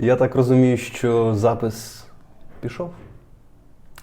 Я так розумію, що запис пішов.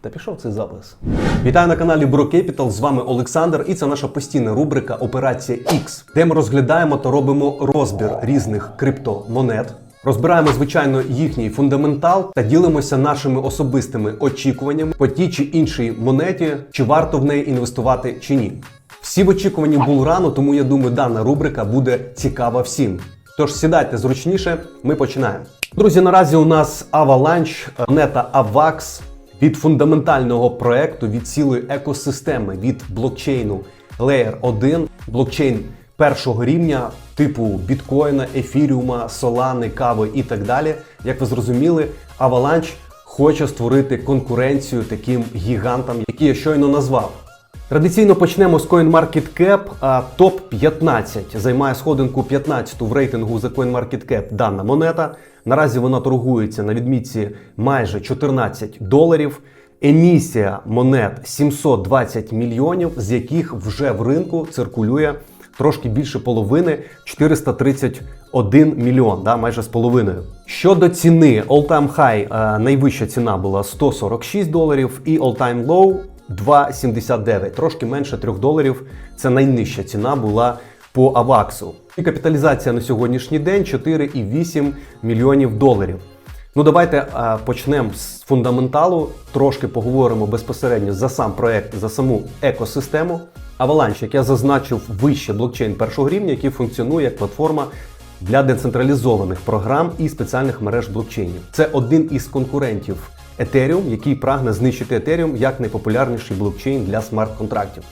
Та пішов цей запис. Вітаю на каналі Bro Capital, З вами Олександр, і це наша постійна рубрика Операція X, де ми розглядаємо та робимо розбір різних криптомонет. Розбираємо, звичайно, їхній фундаментал та ділимося нашими особистими очікуваннями по тій чи іншій монеті, чи варто в неї інвестувати чи ні. Всі в очікуванні булрану, тому я думаю, дана рубрика буде цікава всім. Тож сідайте зручніше, ми починаємо. Друзі, наразі у нас Avalanche, монета AVAX від фундаментального проекту, від цілої екосистеми, від блокчейну Layer 1, блокчейн першого рівня, типу біткоїна, ефіріума, солани, кави і так далі. Як ви зрозуміли, Avalanche хоче створити конкуренцію таким гігантам, які я щойно назвав. Традиційно почнемо з CoinMarketCap. А топ-15 займає сходинку 15 в рейтингу за CoinMarketCap дана монета. Наразі вона торгується на відмітці майже 14 доларів. Емісія монет 720 мільйонів, з яких вже в ринку циркулює трошки більше половини 431 мільйон, да, майже з половиною. Щодо ціни, all-time high, е, найвища ціна була 146 доларів, і all-time low 2,79, трошки менше 3 доларів. Це найнижча ціна була по Аваксу. І капіталізація на сьогоднішній день 4,8 мільйонів доларів. Ну, давайте е, почнемо з фундаменталу. Трошки поговоримо безпосередньо за сам проект, за саму екосистему. Avalanche, як я зазначив, вище блокчейн першого рівня, який функціонує як платформа для децентралізованих програм і спеціальних мереж блокчейнів. Це один із конкурентів Ethereum, який прагне знищити Ethereum як найпопулярніший блокчейн для смарт-контрактів.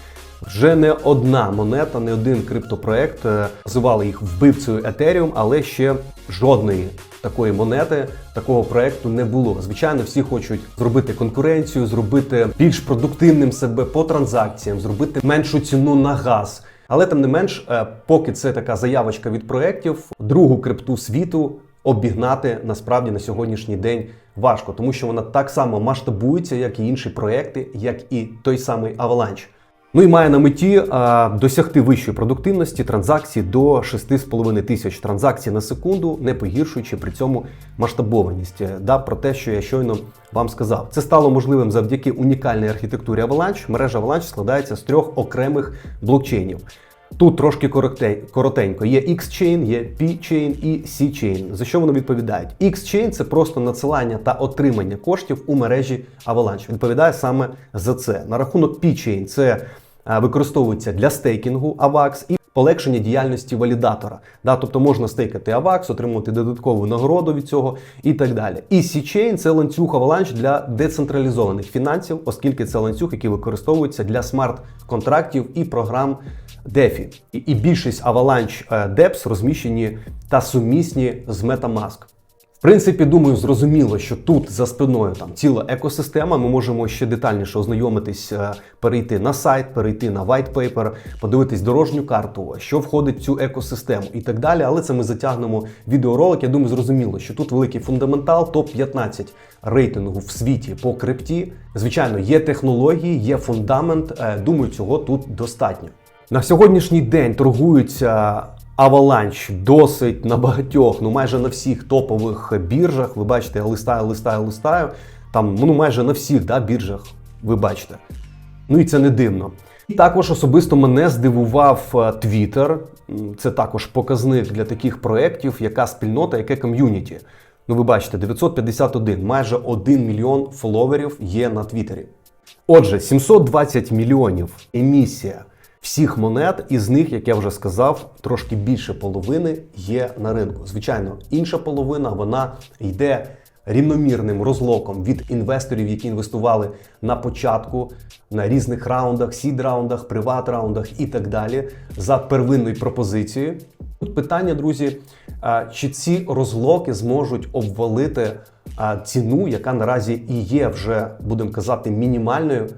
Вже не одна монета, не один криптопроект е, називали їх вбивцею Ethereum, але ще жодної такої монети, такого проекту не було. Звичайно, всі хочуть зробити конкуренцію, зробити більш продуктивним себе по транзакціям, зробити меншу ціну на газ. Але тим не менш, е, поки це така заявочка від проєктів, другу крипту світу обігнати насправді на сьогоднішній день важко, тому що вона так само масштабується, як і інші проекти, як і той самий Avalanche. Ну і має на меті а, досягти вищої продуктивності транзакцій до 6,5 тисяч транзакцій на секунду, не погіршуючи при цьому масштабованість. Е, Да, про те, що я щойно вам сказав. Це стало можливим завдяки унікальній архітектурі Avalanche. Мережа Avalanche складається з трьох окремих блокчейнів. Тут трошки коротенько. Є X-Chain, є P-Chain і C-Chain. За що вони відповідають? X-Chain – це просто надсилання та отримання коштів у мережі Avalanche. Відповідає саме за це. На рахунок P-Chain це е, використовується для стейкінгу AVAX і полегшення діяльності валідатора. Да, тобто можна стейкати AVAX, отримувати додаткову нагороду від цього і так далі. І C-Chain – це ланцюг Avalanche для децентралізованих фінансів, оскільки це ланцюг, який використовується для смарт-контрактів і програм DeFi. І, і більшість Avalanche е, Dapps розміщені та сумісні з MetaMask. В принципі, думаю, зрозуміло, що тут за спиною там ціла екосистема. Ми можемо ще детальніше ознайомитись, е, перейти на сайт, перейти на white paper, подивитись дорожню карту, що входить в цю екосистему і так далі. Але це ми затягнемо відеоролик. Я думаю, зрозуміло, що тут великий фундаментал, топ 15 рейтингу в світі по крипті. Звичайно, є технології, є фундамент. Е, Думаю, цього тут достатньо. На сьогоднішній день торгуються Avalanche досить на багатьох, ну майже на всіх топових біржах. Ви бачите, я листаю, листаю, листаю. Там ну майже на всіх да, біржах, ви бачите. Ну і це не дивно. Також особисто мене здивував е, Twitter. Це також показник для таких проєктів, яка спільнота, яке ком'юніті. Ну, ви бачите, 951, майже 1 мільйон фоловерів є на Твіттері. Отже, 720 мільйонів емісія всіх монет, із них, як я вже сказав, трошки більше половини є на ринку. Звичайно, інша половина вона йде рівномірним розлоком від інвесторів, які інвестували на початку на різних раундах, сід-раундах, приват-раундах і так далі за первинною пропозицією. Тут питання, друзі, чи ці розлоки зможуть обвалити ціну, яка наразі і є вже, будемо казати, мінімальною,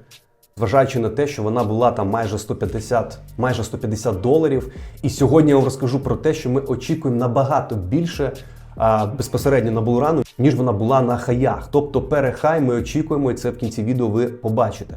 зважаючи на те, що вона була там майже 150, майже 150 доларів. І сьогодні я вам розкажу про те, що ми очікуємо набагато більше а, безпосередньо на булрану, ніж вона була на хаях. Тобто перехай ми очікуємо, і це в кінці відео ви побачите.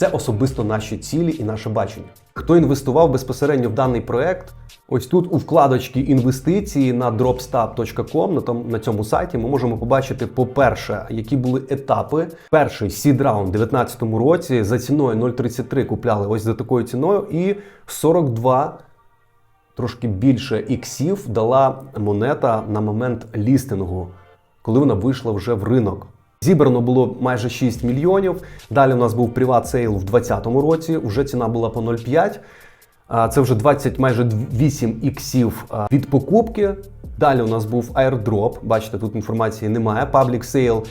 Це особисто наші цілі і наше бачення. Хто інвестував безпосередньо в даний проект? Ось тут у вкладочці інвестиції на dropstab.com на, на цьому сайті ми можемо побачити, по-перше, які були етапи. Перший seed раунд у 2019 році за ціною 0,33 купляли ось за такою ціною, і 42 трошки більше іксів дала монета на момент лістингу, коли вона вийшла вже в ринок. Зібрано було майже 6 мільйонів. Далі у нас був приват сейл в 2020 році. Вже ціна була по 0,5. Це вже 20, майже 8 іксів від покупки. Далі у нас був airdrop. Бачите, тут інформації немає. Public sale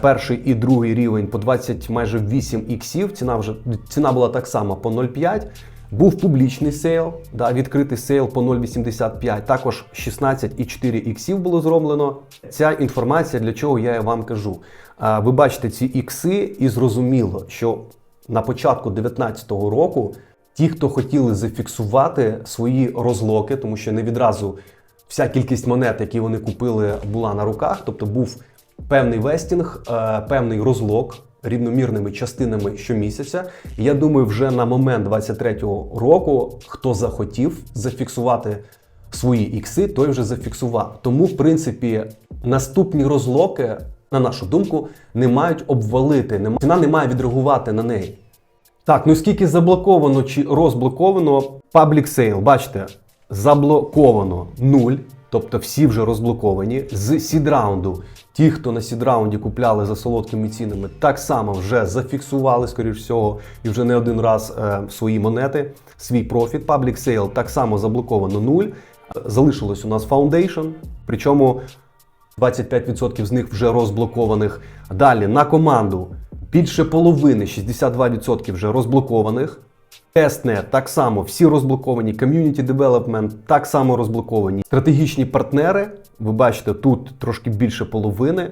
перший і другий рівень по 20, майже 8 іксів. Ціна вже ціна була так само по 0,5. Був публічний сейл, да, відкритий сейл по 0,85, також 16,4 іксів було зроблено. Ця інформація для чого я вам кажу. Ви бачите ці ікси, і зрозуміло, що на початку 2019 року ті, хто хотіли зафіксувати свої розлоки, тому що не відразу вся кількість монет, які вони купили, була на руках, тобто був певний вестінг, е, певний розлок рівномірними частинами щомісяця. Я думаю, вже на момент 23-го року, хто захотів зафіксувати свої ікси, той вже зафіксував. Тому, в принципі, наступні розлоки, на нашу думку, не мають обвалити. Ціна не має відреагувати на неї. Так, ну скільки заблоковано чи розблоковано Public Sale, бачите, заблоковано 0, тобто всі вже розблоковані. З сідраунду, ті, хто на сідраунді купляли за солодкими цінами, так само вже зафіксували, скоріш всього, і вже не один раз е, свої монети, свій профіт. Public Sale так само заблоковано 0. Залишилось у нас Foundation, причому 25% з них вже розблокованих. Далі на команду більше половини, 62% вже розблокованих. Тестнет так само всі розблоковані. Community Development так само розблоковані. Стратегічні партнери, ви бачите, тут трошки більше половини.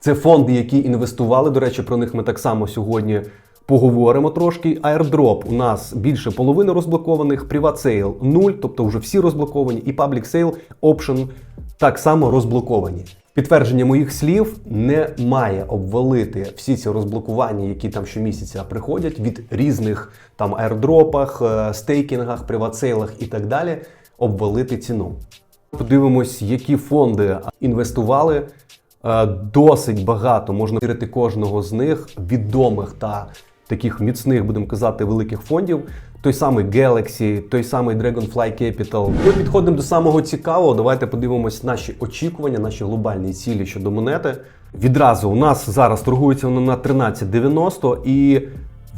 Це фонди, які інвестували. До речі, про них ми так само сьогодні поговоримо трошки. Airdrop у нас більше половини розблокованих, Private Sale 0, тобто вже всі розблоковані, і Public Sale Option так само розблоковані. Підтвердження моїх слів не має обвалити всі ці розблокування, які там щомісяця приходять від різних там аірдропах, е, стейкінгах, приватсейлах і так далі, обвалити ціну. Подивимось, які фонди інвестували. Е, Досить багато можна вірити кожного з них відомих та таких міцних, будемо казати, великих фондів. Той самий Galaxy, той самий Dragonfly Capital. Ми підходимо до самого цікавого. Давайте подивимось наші очікування, наші глобальні цілі щодо монети. Відразу у нас зараз торгується вона на 13,90 і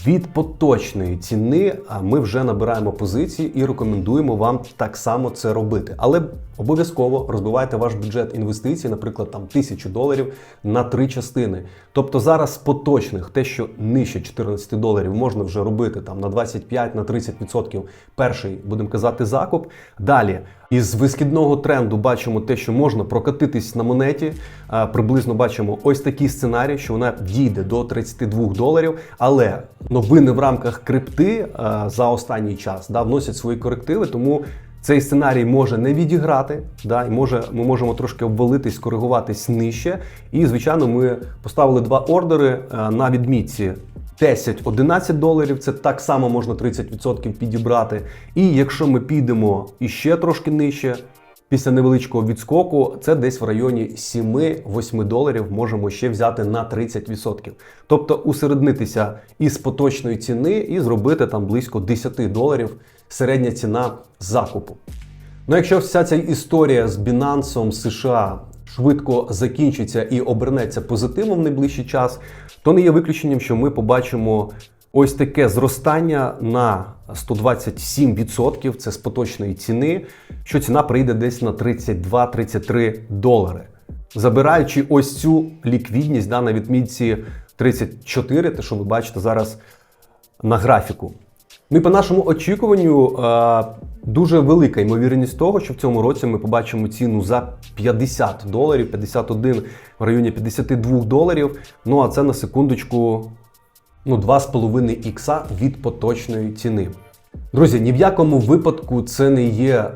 від поточної ціни ми вже набираємо позиції і рекомендуємо вам так само це робити. Але обов'язково розбивайте ваш бюджет інвестицій, наприклад, там тисячу доларів на три частини. Тобто зараз поточних, те, що нижче 14 доларів, можна вже робити там на 25-30% перший, будемо казати, закуп. Далі із вискідного тренду бачимо те, що можна прокатитись на монеті. Приблизно бачимо ось такий сценарій, що вона дійде до 32 доларів. Але новини в рамках крипти за останній час да, вносять свої корективи, тому. Цей сценарій може не відіграти, да, і може, ми можемо трошки обвалитись, коригуватись нижче. І, звичайно, ми поставили два ордери е, на відмітці 10-11 доларів. Це так само можна 30% підібрати. І якщо ми підемо іще трошки нижче, після невеличкого відскоку, це десь в районі 7-8 доларів можемо ще взяти на 30%. Тобто усереднитися із поточної ціни і зробити там близько 10 доларів середня ціна закупу. Ну, якщо вся ця історія з Binance США швидко закінчиться і обернеться позитивом в найближчий час, то не є виключенням, що ми побачимо ось таке зростання на 127%, це з поточної ціни, що ціна прийде десь на 32-33 долари. Забираючи ось цю ліквідність да, на відмітці 34, те, що ви бачите зараз на графіку. Ну і по нашому очікуванню е, дуже велика ймовірність того, що в цьому році ми побачимо ціну за 50 доларів, 51 в районі 52 доларів. Ну а це на секундочку ну, 2,5 ікса від поточної ціни. Друзі, ні в якому випадку це не є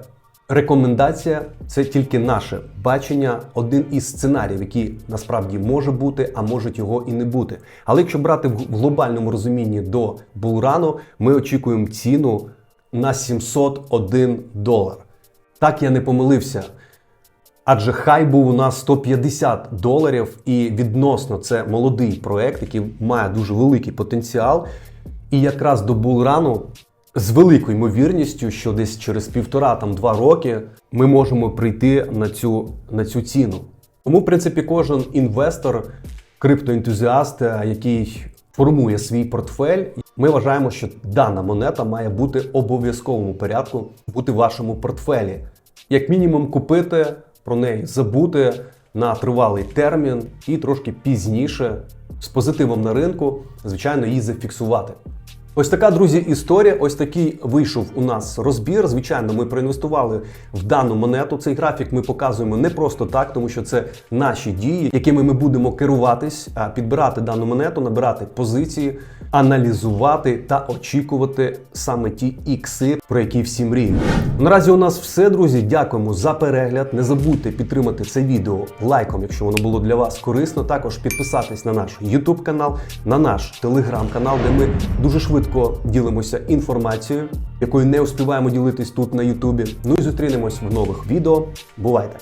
Рекомендація це тільки наше бачення, один із сценаріїв, який насправді може бути, а може його і не бути. Але якщо брати в глобальному розумінні до булрану, ми очікуємо ціну на 701 долар. Так я не помилився. Адже хай був у нас 150 доларів, і відносно це молодий проект, який має дуже великий потенціал. І якраз до булрану з великою ймовірністю, що десь через півтора там два роки ми можемо прийти на цю, на цю ціну. Тому, в принципі, кожен інвестор, криптоентузіаст, е, який формує свій портфель, ми вважаємо, що дана монета має бути обов'язковому порядку бути в вашому портфелі. Як мінімум, купити про неї забути на тривалий термін і трошки пізніше з позитивом на ринку, звичайно, її зафіксувати. Ось така, друзі, історія. Ось такий вийшов у нас розбір. Звичайно, ми проінвестували в дану монету. Цей графік ми показуємо не просто так, тому що це наші дії, якими ми будемо керуватись, підбирати дану монету, набирати позиції, аналізувати та очікувати саме ті ікси, про які всі мріють. Наразі у нас все, друзі. Дякуємо за перегляд. Не забудьте підтримати це відео лайком, якщо воно було для вас корисно. Також підписатись на наш YouTube канал, на наш Telegram канал, де ми дуже швидко ділимося інформацією, якою не успіваємо ділитись тут на Ютубі. Ну і зустрінемось в нових відео. Бувайте!